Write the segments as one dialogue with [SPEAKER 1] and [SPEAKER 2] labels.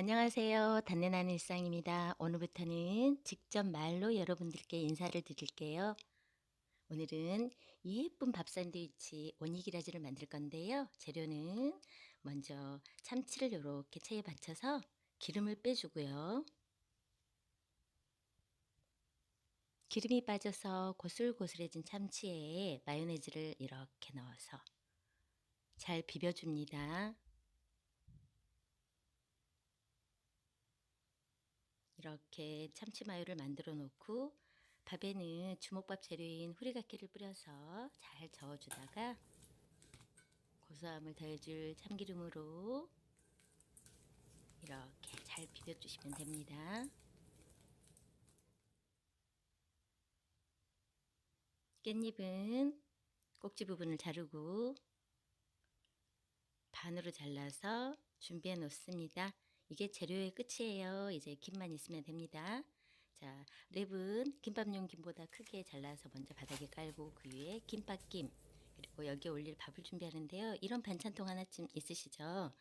[SPEAKER 1] 안녕하세요. 단내나는 일상입니다. 오늘부터는 직접 말로 여러분들께 인사를 드릴게요. 오늘은 예쁜 밥 샌드위치 오니기라지를 만들 건데요. 재료는 먼저 참치를 이렇게 체에 받쳐서 기름을 빼주고요. 기름이 빠져서 고슬고슬해진 참치에 마요네즈를 이렇게 넣어서 잘 비벼줍니다. 이렇게 참치 마요를 만들어 놓고 밥에는 주먹밥 재료인 후리가케를 뿌려서 잘 저어주다가 고소함을 더해줄 참기름으로 이렇게 잘 비벼주시면 됩니다. 깻잎은 꼭지 부분을 자르고 반으로 잘라서 준비해 놓습니다. 이게 재료의 끝이에요. 이제 김만 있으면 됩니다. 자, 랩은 김밥용 김보다 크게 잘라서 먼저 바닥에 깔고 그 위에 김밥김 그리고 여기에 올릴 밥을 준비하는데요. 이런 반찬통 하나쯤 있으시죠?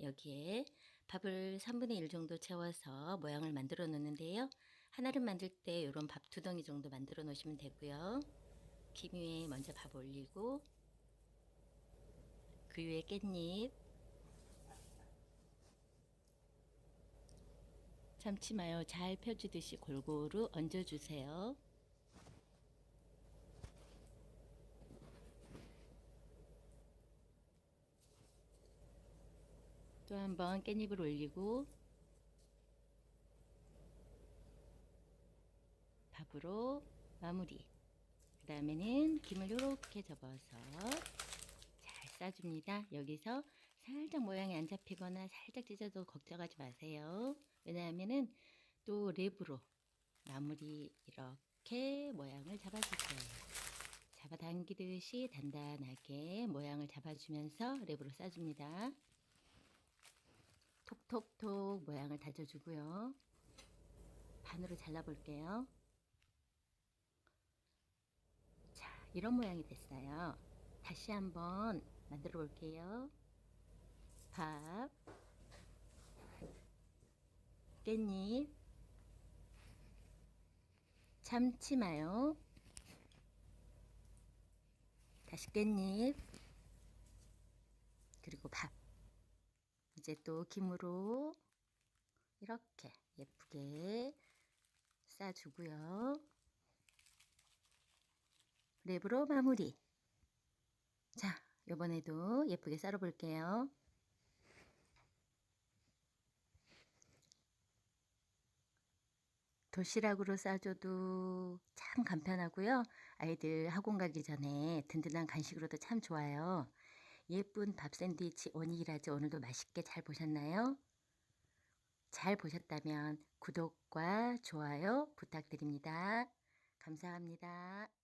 [SPEAKER 1] 여기에 밥을 3분의 1 정도 채워서 모양을 만들어 놓는데요. 하나를 만들 때 이런 밥 두 덩이 정도 만들어 놓으시면 되고요. 김 위에 먼저 밥 올리고 그 위에 깻잎 참치 마요 잘 펴주듯이 골고루 얹어주세요. 또 한번 깻잎을 올리고 밥으로 마무리. 그 다음에는 김을 이렇게 접어서 잘 싸줍니다. 여기서 살짝 모양이 안 잡히거나 살짝 찢어도 걱정하지 마세요. 왜냐하면은 또 랩으로 마무리 이렇게 모양을 잡아주세요. 잡아당기듯이 단단하게 모양을 잡아주면서 랩으로 싸줍니다. 톡톡톡 모양을 다져주고요. 반으로 잘라볼게요. 자, 이런 모양이 됐어요. 다시 한번 만들어 볼게요. 밥, 깻잎, 참치마요, 다시 깻잎, 그리고 밥. 이제 또 김으로 이렇게 예쁘게 싸주고요. 랩으로 마무리. 자, 요번에도 예쁘게 썰어 볼게요. 도시락으로 싸줘도 참 간편하고요. 아이들 학원 가기 전에 든든한 간식으로도 참 좋아요. 예쁜 밥 샌드위치 오니기라지 오늘도 맛있게 잘 보셨나요? 잘 보셨다면 구독과 좋아요 부탁드립니다. 감사합니다.